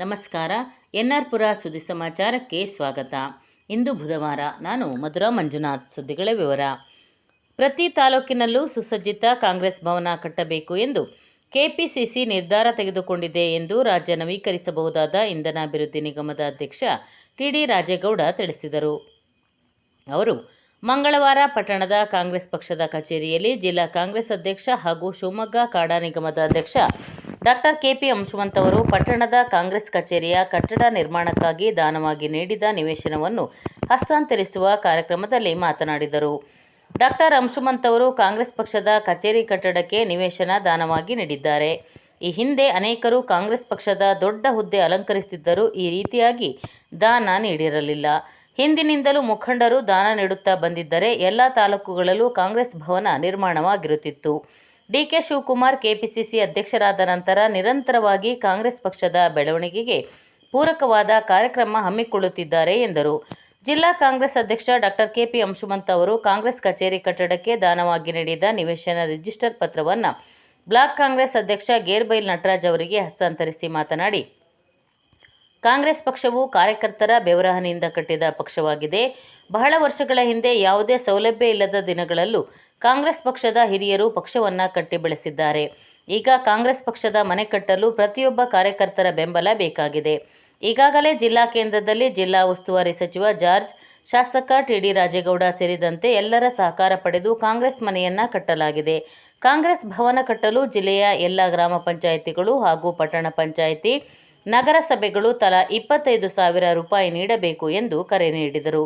ನಮಸ್ಕಾರ. N R ಪುರ ಸುದ್ದಿ ಸಮಾಚಾರಕ್ಕೆ ಸ್ವಾಗತ. ಇಂದು ಬುಧವಾರ ನಾನು ಮಧುರಾ ಮಂಜುನಾಥ್ ಸುದ್ದಿಗಳ ವಿವರ. ಪ್ರತಿ ತಾಲೂಕಿನಲ್ಲೂ ಸುಸಜ್ಜಿತ ಕಾಂಗ್ರೆಸ್ ಭವನ ಕಟ್ಟಬೇಕು ಎಂದು ಕೆಪಿಸಿಸಿ ನಿರ್ಧಾರ ತೆಗೆದುಕೊಂಡಿದೆ ಎಂದು ರಾಜ್ಯ ನವೀಕರಿಸಬಹುದಾದ ಇಂಧನ ಅಭಿವೃದ್ಧಿ ನಿಗಮದ ಅಧ್ಯಕ್ಷ ಟಿಡಿ ರಾಜೇಗೌಡ ತಿಳಿಸಿದರು. ಅವರು, ಮಂಗಳವಾರ ಪಟ್ಟಣದ ಕಾಂಗ್ರೆಸ್ ಪಕ್ಷದ ಕಚೇರಿಯಲ್ಲಿ ಜಿಲ್ಲಾ ಕಾಂಗ್ರೆಸ್ ಅಧ್ಯಕ್ಷ ಹಾಗೂ ಶಿವಮೊಗ್ಗ ಕಾಡಾ ನಿಗಮದ ಅಧ್ಯಕ್ಷ ಡಾಕ್ಟರ್ ಕೆಪಿ ಅವರು ಪಟ್ಟಣದ ಕಾಂಗ್ರೆಸ್ ಕಚೇರಿಯ ಕಟ್ಟಡ ನಿರ್ಮಾಣಕ್ಕಾಗಿ ದಾನವಾಗಿ ನೀಡಿದ ನಿವೇಶನವನ್ನು ಹಸ್ತಾಂತರಿಸುವ ಕಾರ್ಯಕ್ರಮದಲ್ಲಿ ಮಾತನಾಡಿದರು. ಡಾಕ್ಟರ್ ಅಂಶುಮಂತ್ ಅವರು ಕಾಂಗ್ರೆಸ್ ಪಕ್ಷದ ಕಚೇರಿ ಕಟ್ಟಡಕ್ಕೆ ನಿವೇಶನ ದಾನವಾಗಿ ನೀಡಿದ್ದಾರೆ. ಈ ಹಿಂದೆ ಅನೇಕರು ಕಾಂಗ್ರೆಸ್ ಪಕ್ಷದ ದೊಡ್ಡ ಹುದ್ದೆ ಅಲಂಕರಿಸಿದ್ದರೂ ಈ ರೀತಿಯಾಗಿ ದಾನ ನೀಡಿರಲಿಲ್ಲ. ಹಿಂದಿನಿಂದಲೂ ಮುಖಂಡರು ದಾನ ನೀಡುತ್ತಾ ಬಂದಿದ್ದರೆ ಎಲ್ಲ ತಾಲೂಕುಗಳಲ್ಲೂ ಕಾಂಗ್ರೆಸ್ ಭವನ ನಿರ್ಮಾಣವಾಗಿರುತ್ತಿತ್ತು. ಡಿಕೆ ಶಿವಕುಮಾರ್ ಕೆಪಿಸಿಸಿ ಅಧ್ಯಕ್ಷರಾದ ನಂತರ ನಿರಂತರವಾಗಿ ಕಾಂಗ್ರೆಸ್ ಪಕ್ಷದ ಬೆಳವಣಿಗೆಗೆ ಪೂರಕವಾದ ಕಾರ್ಯಕ್ರಮ ಹಮ್ಮಿಕೊಳ್ಳುತ್ತಿದ್ದಾರೆ ಎಂದರು. ಜಿಲ್ಲಾ ಕಾಂಗ್ರೆಸ್ ಅಧ್ಯಕ್ಷ ಡಾಕ್ಟರ್ ಕೆಪಿ ಅಂಶುಮಂತ್ ಅವರು ಕಾಂಗ್ರೆಸ್ ಕಚೇರಿ ಕಟ್ಟಡಕ್ಕೆ ದಾನವಾಗಿ ನೀಡಿದ ನಿವೇಶನ ರಿಜಿಸ್ಟರ್ ಪತ್ರವನ್ನು ಬ್ಲಾಕ್ ಕಾಂಗ್ರೆಸ್ ಅಧ್ಯಕ್ಷ ಗೇರ್ಬೈಲ್ ನಟರಾಜ್ ಅವರಿಗೆ ಹಸ್ತಾಂತರಿಸಿ ಮಾತನಾಡಿ ಕಾಂಗ್ರೆಸ್ ಪಕ್ಷವು ಕಾರ್ಯಕರ್ತರ ಬೆವರಹನೆಯಿಂದ ಕಟ್ಟಿದ ಪಕ್ಷವಾಗಿದೆ. ಬಹಳ ವರ್ಷಗಳ ಹಿಂದೆ ಯಾವುದೇ ಸೌಲಭ್ಯ ಇಲ್ಲದ ದಿನಗಳಲ್ಲೂ ಕಾಂಗ್ರೆಸ್ ಪಕ್ಷದ ಹಿರಿಯರು ಪಕ್ಷವನ್ನು ಕಟ್ಟಿ ಬೆಳೆಸಿದ್ದಾರೆ. ಈಗ ಕಾಂಗ್ರೆಸ್ ಪಕ್ಷದ ಮನೆ ಕಟ್ಟಲು ಪ್ರತಿಯೊಬ್ಬ ಕಾರ್ಯಕರ್ತರ ಬೆಂಬಲ ಬೇಕಾಗಿದೆ. ಈಗಾಗಲೇ ಜಿಲ್ಲಾ ಕೇಂದ್ರದಲ್ಲಿ ಜಿಲ್ಲಾ ಉಸ್ತುವಾರಿ ಸಚಿವ ಜಾರ್ಜ್, ಶಾಸಕ ಟಿ ಡಿ ರಾಜೇಗೌಡ ಸೇರಿದಂತೆ ಎಲ್ಲರ ಸಹಕಾರ ಪಡೆದು ಕಾಂಗ್ರೆಸ್ ಮನೆಯನ್ನ ಕಟ್ಟಲಾಗಿದೆ. ಕಾಂಗ್ರೆಸ್ ಭವನ ಕಟ್ಟಲು ಜಿಲ್ಲೆಯ ಎಲ್ಲ ಗ್ರಾಮ ಪಂಚಾಯಿತಿಗಳು ಹಾಗೂ ಪಟ್ಟಣ ಪಂಚಾಯಿತಿ ನಗರಸಭೆಗಳು ತಲಾ ಇಪ್ಪತ್ತೈದು ಸಾವಿರ ರೂಪಾಯಿ ನೀಡಬೇಕು ಎಂದು ಕರೆ ನೀಡಿದರು.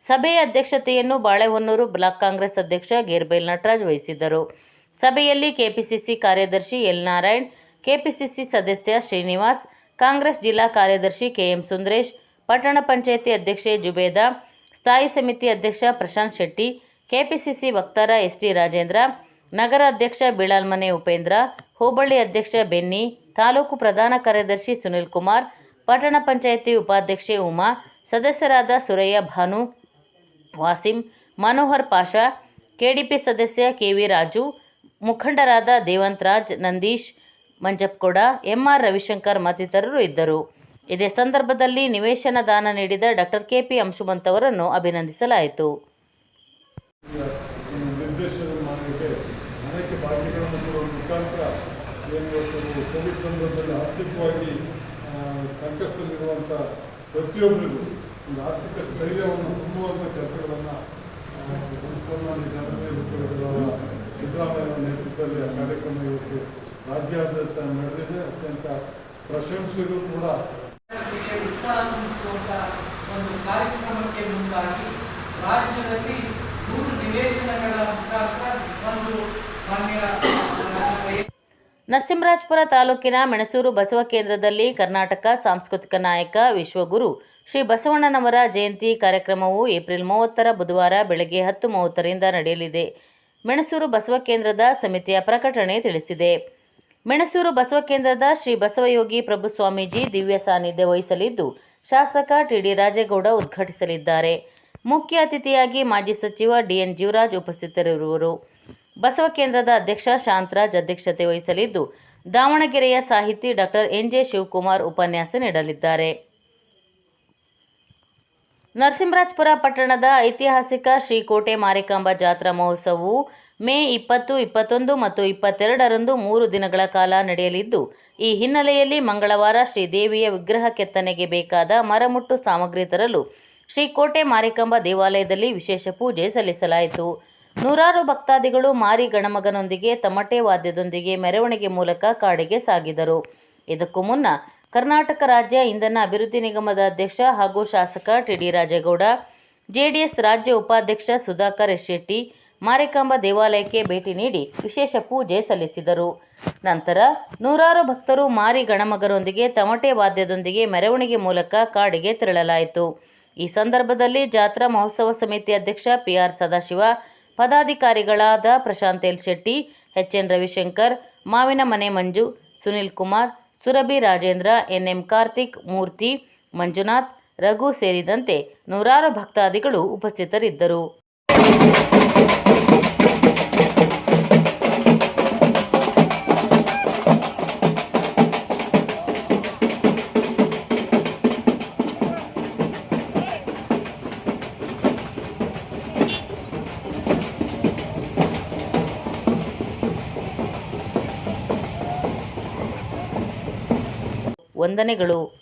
ಸಭೆಯ ಅಧ್ಯಕ್ಷತೆಯನ್ನು ಬಾಳೆಹೊನ್ನೂರು ಬ್ಲಾಕ್ ಕಾಂಗ್ರೆಸ್ ಅಧ್ಯಕ್ಷ ಗೇರ್ಬೈಲ್ ನಟರಾಜ್ ವಹಿಸಿದ್ದರು. ಸಭೆಯಲ್ಲಿ ಕೆಪಿಸಿಸಿ ಕಾರ್ಯದರ್ಶಿ ಎಲ್ ನಾರಾಯಣ್, ಕೆಪಿಸಿಸಿ ಸದಸ್ಯ ಶ್ರೀನಿವಾಸ್, ಕಾಂಗ್ರೆಸ್ ಜಿಲ್ಲಾ ಕಾರ್ಯದರ್ಶಿ ಕೆಎಂ ಸುಂದರೇಶ್, ಪಟ್ಟಣ ಪಂಚಾಯಿತಿ ಅಧ್ಯಕ್ಷೆ ಜುಬೇದಾ, ಸ್ಥಾಯಿ ಸಮಿತಿ ಅಧ್ಯಕ್ಷ ಪ್ರಶಾಂತ್ ಶೆಟ್ಟಿ, ಕೆಪಿಸಿಸಿ ವಕ್ತಾರ ಎಸ್ ಟಿ ರಾಜೇಂದ್ರ, ನಗರ ಅಧ್ಯಕ್ಷ ಬಿಳಾಲ್ಮನೆ ಉಪೇಂದ್ರ, ಹೋಬಳಿ ಅಧ್ಯಕ್ಷ ಬೆನ್ನಿ ತಾಲೂಕು ಪ್ರಧಾನ ಕಾರ್ಯದರ್ಶಿ ಸುನಿಲ್ ಕುಮಾರ್, ಪಟ್ಟಣ ಪಂಚಾಯಿತಿ ಉಪಾಧ್ಯಕ್ಷೆ ಉಮಾ, ಸದಸ್ಯರಾದ ಸುರಯ್ಯ ಭಾನು, ವಾಸಿಂ, ಮನೋಹರ್ ಪಾಷಾ, ಕೆಡಿಪಿ ಸದಸ್ಯ ಕೆವಿ ರಾಜು, ಮುಖಂಡರಾದ Devanth Raj Nandish M M R Ravishankar ಮತ್ತಿತರರು ಇದ್ದರು. ಇದೇ ಸಂದರ್ಭದಲ್ಲಿ ನಿವೇಶನ ದಾನ ನೀಡಿದ ಡಾಕ್ಟರ್ ಕೆಪಿ ಅಂಶುಮಂತ್ ಅವರನ್ನು ಅಭಿನಂದಿಸಲಾಯಿತು. ನಿರ್ದೇಶನ ಏನು ಕೋವಿಡ್ ಸಂದರ್ಭದಲ್ಲಿ ಆರ್ಥಿಕವಾಗಿ ಸಂಕಷ್ಟದಲ್ಲಿರುವಂಥ ಪ್ರತಿಯೊಬ್ಬರಿಗೂ ಒಂದು ಆರ್ಥಿಕ ಸ್ಥೈರ್ಯವನ್ನು ತುಂಬುವಂಥ ಕೆಲಸಗಳನ್ನು ಸನ್ಮಾನ್ಯ ಜನಪ್ರಿಯ ಸಿದ್ದರಾಮಯ್ಯ ನೇತೃತ್ವದಲ್ಲಿ ಆ ಕಾರ್ಯಕ್ರಮ ಇವತ್ತು ರಾಜ್ಯಾದ್ಯಂತ ನಡೆದಿದೆ. ಅತ್ಯಂತ ಪ್ರಶಂಸೆಗೂ ಕೂಡ ಒಂದು ಕಾರ್ಯಕ್ರಮಕ್ಕೆ ಮುಂದಾಗಿ ರಾಜ್ಯದಲ್ಲಿ ಮೂರು ನಿವೇಶನಗಳ ಮುಖಾಂತರ ಒಂದು ಮಾನ್ಯ ನರಸಿಂಹರಾಜಪುರ ತಾಲೂಕಿನ ಮೆಣಸೂರು ಬಸವ ಕೇಂದ್ರದಲ್ಲಿ ಕರ್ನಾಟಕ ಸಾಂಸ್ಕೃತಿಕ ನಾಯಕ ವಿಶ್ವಗುರು ಶ್ರೀ ಬಸವಣ್ಣನವರ ಜಯಂತಿ ಕಾರ್ಯಕ್ರಮವು ಏಪ್ರಿಲ್ ಮೂವತ್ತರ ಬುಧವಾರ ಬೆಳಗ್ಗೆ ಹತ್ತು ಮೂವತ್ತರಿಂದ ನಡೆಯಲಿದೆ. ಮೆಣಸೂರು ಬಸವ ಕೇಂದ್ರದ ಸಮಿತಿಯ ಪ್ರಕಟಣೆ ತಿಳಿಸಿದೆ. ಮೆಣಸೂರು ಬಸವ ಕೇಂದ್ರದ ಶ್ರೀ ಬಸವಯೋಗಿ ಪ್ರಭು ಸ್ವಾಮೀಜಿ ದಿವ್ಯ ಸಾನ್ನಿಧ್ಯ ವಹಿಸಲಿದ್ದು, ಶಾಸಕ ಟಿಡಿ ರಾಜೇಗೌಡ ಉದ್ಘಾಟಿಸಲಿದ್ದಾರೆ. ಮುಖ್ಯ ಅತಿಥಿಯಾಗಿ ಮಾಜಿ ಸಚಿವ ಡಿಎನ್ ಜೀವರಾಜ್ ಉಪಸ್ಥಿತರಿರುವರು. ಬಸವ ಕೇಂದ್ರದ ಅಧ್ಯಕ್ಷ ಶಾಂತರಾಜ್ ಅಧ್ಯಕ್ಷತೆ ವಹಿಸಲಿದ್ದು, ದಾವಣಗೆರೆಯ ಸಾಹಿತಿ ಡಾಕ್ಟರ್ ಎನ್ ಜೆ ಶಿವಕುಮಾರ್ ಉಪನ್ಯಾಸ ನೀಡಲಿದ್ದಾರೆ. ನರಸಿಂಹರಾಜ್ಪುರ ಪಟ್ಟಣದ ಐತಿಹಾಸಿಕ ಶ್ರೀಕೋಟೆ ಮಾರಿಕಾಂಬ ಜಾತ್ರಾ ಮಹೋತ್ಸವವು ಮೇ ಇಪ್ಪತ್ತು, ಇಪ್ಪತ್ತೊಂದು ಮತ್ತು ಇಪ್ಪತ್ತೆರಡರಂದು ಮೂರು ದಿನಗಳ ಕಾಲ ನಡೆಯಲಿದ್ದು, ಈ ಹಿನ್ನೆಲೆಯಲ್ಲಿ ಮಂಗಳವಾರ ಶ್ರೀದೇವಿಯ ವಿಗ್ರಹ ಕೆತ್ತನೆಗೆ ಬೇಕಾದ ಮರಮುಟ್ಟು ಸಾಮಗ್ರಿ ತರಲು ಶ್ರೀಕೋಟೆ ಮಾರಿಕಾಂಬ ದೇವಾಲಯದಲ್ಲಿ ವಿಶೇಷ ಪೂಜೆ ಸಲ್ಲಿಸಲಾಯಿತು. ನೂರಾರು ಭಕ್ತಾದಿಗಳು ಮಾರಿ ಗಣಮಗನೊಂದಿಗೆ ತಮಟೆ ವಾದ್ಯದೊಂದಿಗೆ ಮೆರವಣಿಗೆ ಮೂಲಕ ಕಾಡಿಗೆ ಸಾಗಿದರು. ಇದಕ್ಕೂ ಮುನ್ನ ಕರ್ನಾಟಕ ರಾಜ್ಯ ಇಂಧನ ಅಭಿವೃದ್ಧಿ ನಿಗಮದ ಅಧ್ಯಕ್ಷ ಹಾಗೂ ಶಾಸಕ ಟಿಡಿ ರಾಜೇಗೌಡ, ಜೆಡಿಎಸ್ ರಾಜ್ಯ ಉಪಾಧ್ಯಕ್ಷ ಸುಧಾಕರ್ ಶೆಟ್ಟಿ, ಮಾರಿಕಾಂಬ ದೇವಾಲಯಕ್ಕೆ ಭೇಟಿ ನೀಡಿ ವಿಶೇಷ ಪೂಜೆ ಸಲ್ಲಿಸಿದರು. ನಂತರ ನೂರಾರು ಭಕ್ತರು ಮಾರಿ ಗಣಮಗರೊಂದಿಗೆ ತಮಟೆ ವಾದ್ಯದೊಂದಿಗೆ ಮೆರವಣಿಗೆ ಮೂಲಕ ಕಾಡಿಗೆ ತೆರಳಲಾಯಿತು. ಈ ಸಂದರ್ಭದಲ್ಲಿ ಜಾತ್ರಾ ಮಹೋತ್ಸವ ಸಮಿತಿ ಅಧ್ಯಕ್ಷ P R Sadashiva ಪದಾಧಿಕಾರಿಗಳಾದ Prashanth L Shetty, H N Ravishankar, ಮಾವಿನ ಮನೆ ಮಂಜು, ಸುನಿಲ್ ಕುಮಾರ್, ಸುರಭಿ ರಾಜೇಂದ್ರ ಎನ್ಎಂ ಕಾರ್ತಿಕ್, ಮೂರ್ತಿ, ಮಂಜುನಾಥ್, ರಘು ಸೇರಿದಂತೆ ನೂರಾರು ಭಕ್ತಾದಿಗಳು ಉಪಸ್ಥಿತರಿದ್ದರು. ವಂದನೆಗಳು.